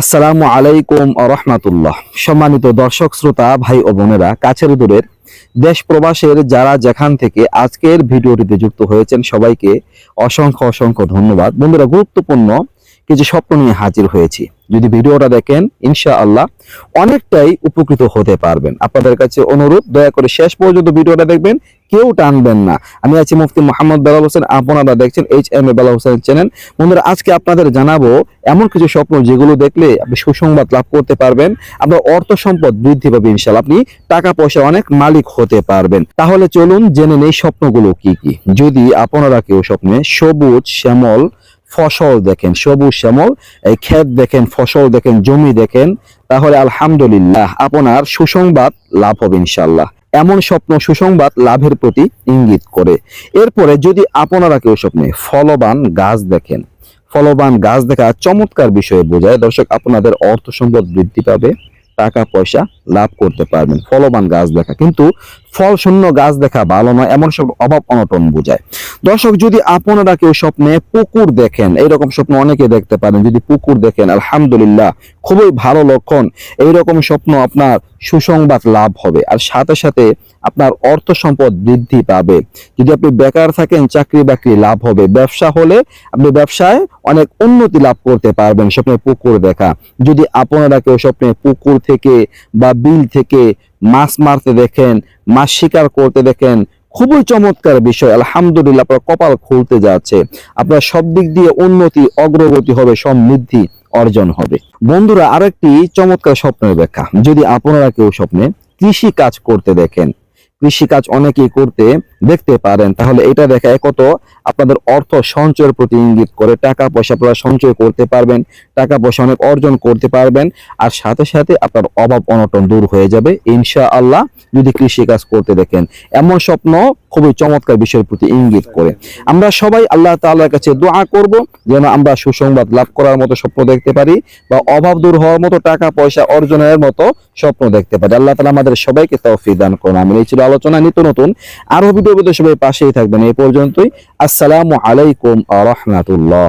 আসসালামু আলাইকুম রহমাতুল্লাহ। সম্মানিত দর্শক, শ্রোতা, ভাই ও বোনেরা, কাছের দূরের দেশ প্রবাসের যারা যেখান থেকে আজকের ভিডিওটিতে যুক্ত হয়েছেন, সবাইকে অসংখ্য অসংখ্য ধন্যবাদ। বন্ধুরা, গুরুত্বপূর্ণ কিছু স্বপ্ন নিয়ে হাজির হয়েছি। যদি ভিডিওটা দেখেন ইনশা আল্লাহ অনেকটাই উপকৃত হতে পারবেন। আপনাদের কাছে অনুরোধ, দয়া করে শেষ পর্যন্ত ভিডিওটা দেখবেন কেউ টানবেন না। আমি আছি মুফতি মোহাম্মদ বেলাল হোসেন, আপনারা দেখছেন H M A Belal Hossain channel বন্ধুরা, আজকে আপনাদের জানাব এমন কিছু স্বপ্ন যেগুলো দেখলে আপনি সুসংবাদ লাভ করতে পারবেন, আপনার অর্থ সম্পদ বৃদ্ধি পাবে ইনশাল্লাহ আপনি টাকা পয়সা অনেক মালিক হতে পারবেন। তাহলে চলুন জেনে নেই স্বপ্নগুলো কি কি। যদি আপনারা কেউ স্বপ্নে সবুজ শ্যামল ফসল দেখেন, সবুজ শ্যামল, এই ক্ষেত দেখেন, ফসল দেখেন, জমি দেখেন, তাহলে আলহামদুলিল্লাহ আপনার সুসংবাদ লাভ হবে ইনশাল্লাহ এমন স্বপ্ন সুসংবাদ লাভের প্রতি ইঙ্গিত করে। এরপরে যদি আপনারা কেউ স্বপ্নে ফলবান গাছ দেখেন, ফলবান গাছ দেখা চমৎকার বিষয়ে বোঝায়। দর্শক, আপনাদের অর্থ সম্পদ বৃদ্ধি পাবে টাকা পয়সা লাভ করতে পারবেন। ফলবান গাছ দেখা। কিন্তু ফল শূন্য গাছ দেখা ভালো নয়, এমন সব অভাব অনটন বোঝায়। দর্শক, যদি আপনারা কেউ স্বপ্নে পুকুর দেখেন, এইরকম স্বপ্ন অনেকে দেখতে পারেন যদি পুকুর দেখেন, আলহামদুলিল্লাহ, খুবই ভালো লক্ষণ। এইরকম স্বপ্ন আপনার সুসংবাদ লাভ হবে। আর সাথে সাথে আপনার অর্থ সম্পদ বৃদ্ধি পাবে। যদি আপনি বেকার থাকেন, চাকরি বাকরি লাভ হবে। ব্যবসা হলে আপনি ব্যবসায় অনেক উন্নতি লাভ করতে পারবেন স্বপ্নে পুকুর দেখা। যদি আপনারা কেউ স্বপ্নে পুকুর থেকে বা বিল থেকে মাছ মারতে দেখেন, মাছ শিকার করতে দেখেন। খুবই চমৎকার বিষয়, আলহামদুলিল্লাহ, আপনার কপাল খুলতে যাচ্ছে। আপনার সব দিক দিয়ে উন্নতি, অগ্রগতি হবে, সমৃদ্ধি অর্জন হবে। বন্ধুরা, আরেকটি চমৎকার স্বপ্নের ব্যাখ্যা। যদি আপনারা কেউ স্বপ্নে কৃষি কাজ করতে দেখেন, কৃষি কাজ অনেকেই করতে দেখতে পারেন। তাহলে এটা দেখা কত? আপনাদের অর্থ সঞ্চয়ের প্রতি ইঙ্গিত করে। টাকা পয়সা আপনারা সঞ্চয় করতে পারবেন। টাকা পয়সা অনেক অর্জন করতে পারবেন। আর সাথে সাথে আপনার অভাব অনটন দূর হয়ে যাবে ইনশা আল্লাহ যদি কৃষি কাজ করতে দেখেন। এমন স্বপ্ন খুবই চমৎকার বিষয়ের প্রতি ইঙ্গিত করে। আমরা সবাই আল্লাহ তাআলার কাছে দোয়া করব, যেন আমরা সুসংবাদ লাভ করার মতো স্বপ্ন দেখতে পারি বা অভাব দূর হওয়ার মতো টাকা পয়সা অর্জনের মতো স্বপ্ন দেখতে পারি। আল্লাহ তাআলা আমাদের সবাইকে তৌফিক দান করুন আমি এই ছিল আলোচনা নিত্য নতুন। আরও ভিডিও সবাই পাশেই থাকবেন। এই পর্যন্তই আসসালামু আলাইকুম আ রহমাতুল্লাহ।